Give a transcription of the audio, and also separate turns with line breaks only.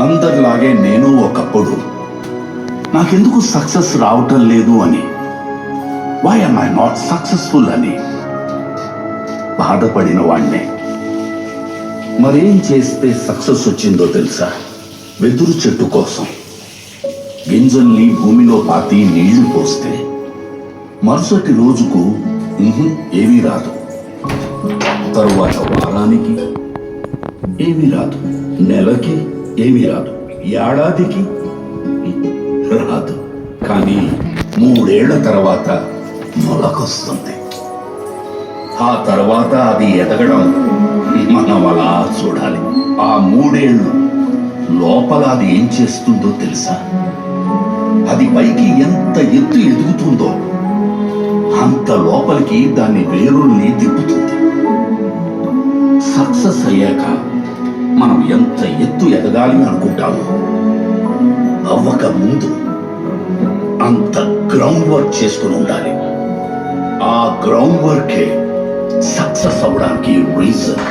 అందరిలాగే నేను ఒకప్పుడు. నాకెందుకు సక్సెస్ రావటం లేదు అని? Why am I not successful అని? బాధపడిన వాణ్ణే. మరేం చేస్తే సక్సెస్ వచ్చిందో తెలుసా? వెదురు చెట్టు కోసం. గింజల్ని భూమిలో పాతి నీళ్ళు పోస్తే. మరుసటి రోజుకు ఏమీ రాదు. తరువాత వారానికి ఏమీ రాదు. నెలకి ఏమీ రాదు. ఏడాదికి రాదు. కానీ మూడేళ్ళ తర్వాత మొలకొస్తుంది. ఆ తర్వాత అది ఎదగడం మనం అలా చూడాలి. ఆ మూడేళ్ళు లోపల అది ఏం చేస్తుందో తెలుసా? అది పైకి ఎంత ఎత్తు ఎదుగుతుందో అంత లోపలికి దాని వేరుల్ని తిప్పుతుంది. సక్సెస్ అయ్యాక మనం ఎంత ఎత్తు ఎదగాలి అనుకుంటాము అవ్వక ముందు అంత గ్రౌండ్ వర్క్ చేసుకుని ఉండాలి. ఆ గ్రౌండ్ వర్కే సక్సెస్ అవ్వడానికి రీజన్